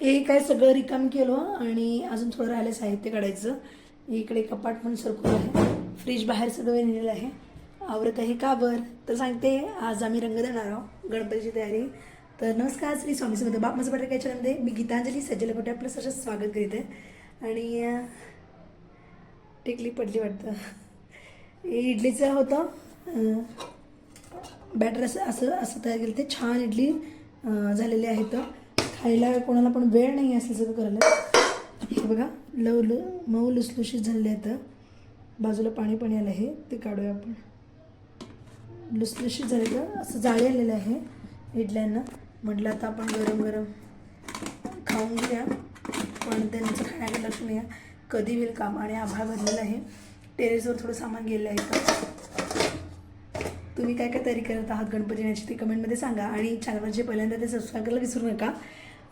हे काय सगळं रिकाम केलं आणि अजून थोडं राहिलं साहित्य काढायचं. इकडे कपाट पण सरकून आहे. फ्रीज बाहेर सगळं नेलेलं आहे. आवरत आहे का बर? तर सांगते आज आम्ही रंग देणार आहोत. गणपतीची तयारी. तर नमस्कार श्री स्वामी समर्थ. बाप माझं पाटील याच्यामध्ये मी गीतांजली सज्जल पोटे आपलं सगळं स्वागत करीत आहे. आणि टिकली पडली वाटतं. इडलीचं होतं. बॅटर असं असं असं तयार केलं ते. छान इडली झालेली आहे तर. खायला कोणाला पण वेळ नाही असं सगळं करायला. हे बघा लव ल मऊ लुसलुशीत झाले तर बाजूला पाणी पाणी आलं आहे ते काढूया आपण. लुसलुशीत झाले तर असं जाळी आलेलं आहे इडल्यांना. म्हटलं आता आपण गरम गरम खाऊन घेऊया. पण त्यांचं खाण्याकडे लक्ष नाही आहे. कधी होईल काम? आणि आभाळ भरलेला आहे. टेरेसवर थोडं सामान गेलं आहे तर तुम्ही काय काय तयारी करत आहात गणपती येण्याची ती कमेंटमध्ये सांगा. आणि चॅनलवर जे पहिल्यांदा ते सबस्क्राईब करायला विसरू नका.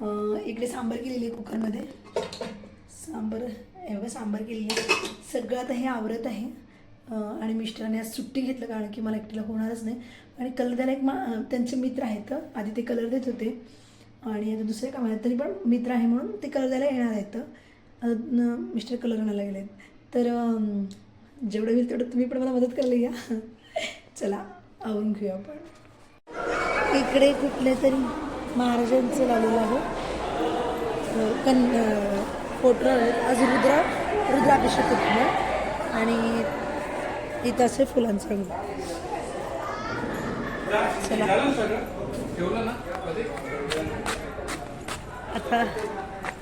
इकडे सांबार केलेली आहे कुकरमध्ये. सांबार हे बघा सांबार केली आहे. सगळं आता हे आवरत आहे. आणि मिस्टरांनी आज सुट्टी घेतलं कारण की मला एकटीला होणारच नाही. आणि कलर द्यायला एक मा त्यांचे मित्र आहेत. आधी ते कलर देत होते. आणि आता दुसरे काम आहेत तरी पण मित्र आहे म्हणून ते कलर द्यायला येणार आहेत. न- मिस्टर कलर आणायला गेले आहेत. तर जेवढं होईल तेवढं तुम्ही पण मला मदत करायला या चला आवरून घेऊया आपण. इकडे कुठल्या तरी महाराजांचं लावलेलं आहे कन फोटो आज रुद्र रुद्राभिषेक होतो. आणि इथं असे फुलांचं रंग. चला. आता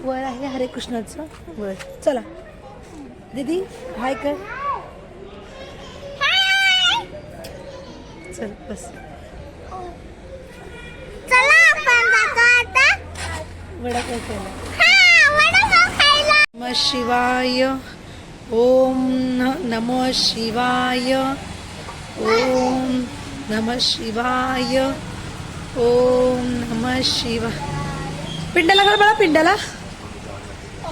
वर आहे हरे कृष्णाचं. वर चला. दीदी हाय कर. चल बस चला आपण जातो आता वडापाव हा खायला. नम शिवाय ओम नमो शिवाय ओम नम शिवाय ओम नम शिवाय पिंडाला कर बाळा पिंडाला?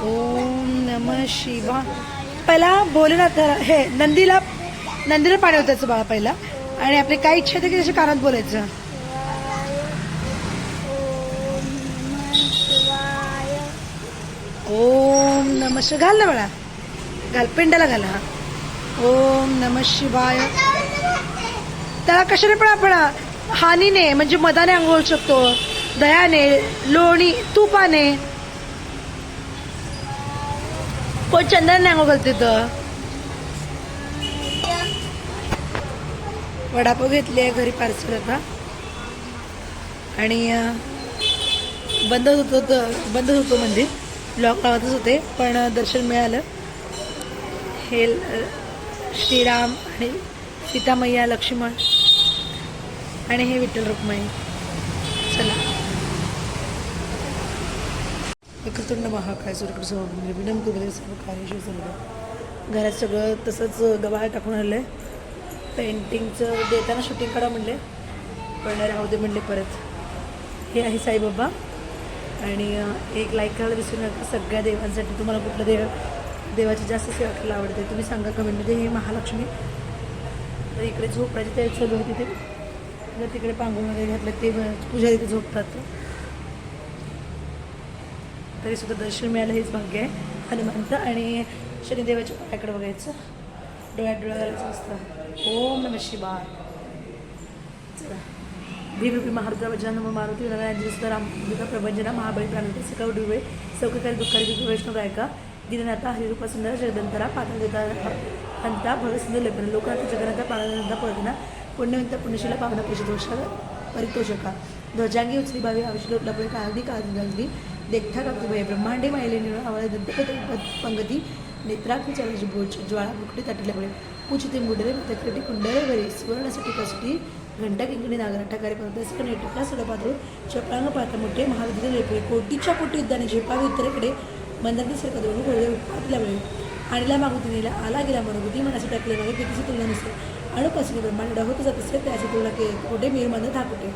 ओम नम शिवा पहिला भोलेनाथ हे नंदीला नंदीला पाणी होतायचं बाळा पहिला. आणि आपली काय इच्छा आहे की त्याच्या कानात बोलायचं. ओम नम घाल ना बाळा. घाल पिंडाला घाल हा. ओम नम शिवाय. त्याला कशाने पण आपण हानीने म्हणजे मदाने आंघोळू शकतो. दह्याने लोणी तुपाने. कोण चंद्राने आंघोळ घालते तर वडापाव घेतली आहे घरी पार्सल आता आणि बंद होत तर बंद होतो मंदिर. ब्लॉक लावतच होते पण दर्शन मिळालं. हे ल- श्रीराम आणि सीतामय्या लक्ष्मण आणि हे विठ्ठल रुक्माई चला. वक्रतुंड महाकाय सूर्यकृष्ण समोर विनम कुबेर सर्व कार्यशील सर्व घरात सगळं तसंच गवाळ टाकून आलं आहे पेंटिंगचं देताना शूटिंग करा म्हणले पण राहू दे म्हणले परत. हे आहे साईबाबा. आणि एक लाईक करायला विसरू नका सगळ्या देवांसाठी तुम्हाला कुठलं देव देवाची जास्त सेवा करायला आवडते तुम्ही सांगा कमेंटमध्ये. हे महालक्ष्मी. तर इकडे झोपायची तयारी चालू होती ते तर तिकडे पांघरून वगैरे घातलं ते पूजा तिथे झोपतात. तरी सुद्धा दर्शन मिळालं हेच भाग्य आहे. हनुमंत आणि शनिदेवाच्या पायाकडे बघायचं. डोळ्यात डोळ्या घालायचं असतं. ओम नम शिवाय. चला. भीमरूपी महारुद्रा वज्रा नम मारुती विनायक सुद्धा दुर्गा प्रभंजना महाबळी प्राणवते सकाळ डुबे सौककारी दुःखारी दुःख वैष्णव गायका दिननाथा हरिरूपा सुंदर जगदंतरा पाताळ देता हंता भगसुंदर लेपन लोकनाथ जगन्नाथ प्राणनाथा पळतना पुण्यवंत पुण्यशीला पावना दोषा परितोषका ध्वजांगी उचली भावी आविष्य लपळे काळदी काळदी देखता कापती ब्रह्मांडे मायले निळ आवाज दत्तपत पंगती नेत्राग्नी चालाची भोज ज्वाळा मुकटी ताटल्यामुळे पूचिते मुडरे तक्रेटी कुंडरे वरी सुवर्णासाठी कसटी घंटा किंकणी नागराठा कार्यपर्यंत नेटका सडपात्र चपळांग पात्र मोठे महाविद्यालय लेपे कोटीच्या कोटी युद्धाने झेपावे उत्तरेकडे मंदारनी सरका दोन आपल्या वेळी आणला मागुतीनेला आला गेला मनोगुती मनाशी टाकले मागे कितीची तुलना नसते. अणुपासून ब्रह्मांड होत जात असते त्याची तुलना के कोठे? मीरमंद थाकुटे.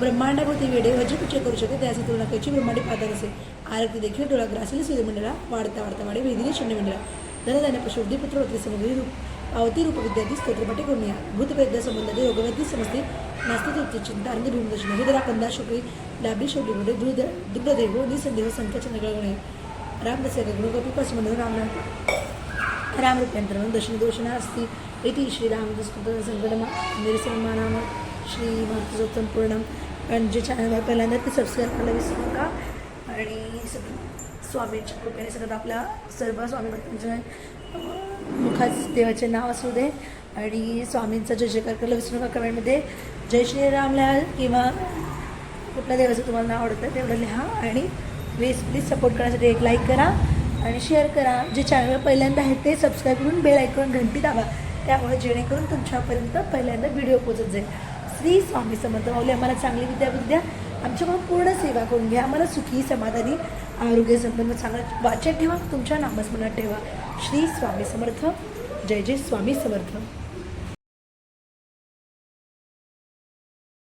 ब्रह्मांडाभोवती वेडे वज्रकुचे करू शकते त्याची तुलना कैची ब्रह्मांडी पादा नसे. आरती देखील डोळा ग्रासील सूर्यमंडळा वाढता वाढता वाढे वेदिनी शून्य मंडळा धनधान्य पशुब्धी पुत्र होते समुद्री रूप. अवती रूप विद्यार्थी स्तोत्रपाठी करूया भूतप्रज्ञा संबंधात योगवैद्य समजते नास्तिक चिंता अंध भीमदर्शन हिदरा कंदा शुक्री लाभी शोलीमध्ये दृढ दृढदेव निसंदेह संख्याचंद्र गणे. रामदस्य गगनो गोपीपास म्हणून राम रामरूप्यंतर म्हणून दर्शन दोषणा असती इति श्री रामदस्कृत संकटमा निरसन्मानाम श्री मातृजोत्तम पूर्णम आणि जे चॅनलवर पहिल्यांदा ते सबस्क्राईब करायला विसरू नका. आणि सगळं स्वामींच्या कृपेने सगळं आपल्या सर्व स्वामी भक्तांच्या अं, मुखात देवाचे नाव असू दे आणि स्वामींचा जय जयकार करायला विसरू नका कमेंटमध्ये जय श्रीरामलाल किंवा कुठल्या देवाचं तुम्हाला नाव आवडतं तेवढं लिहा आणि प्लीज प्लीज सपोर्ट करण्यासाठी एक लाईक करा आणि शेअर करा. जे चॅनल पहिल्यांदा आहे ते सबस्क्राईब करून बेल ऐकून घंटी दाबा. त्यामुळे जेणेकरून तुमच्यापर्यंत पहिल्यांदा व्हिडिओ पोचत जाईल. श्री स्वामी समर्थ माऊली आम्हाला चांगली विद्या विद्या आमच्याकडून पूर्ण सेवा करून घ्या. आम्हाला सुखी समाधानी आरोग्य संबंध चांगलं वाचन ठेवा तुमच्या नामस्मरणात ठेवा. श्री स्वामी समर्थ. जय जय स्वामी समर्थ.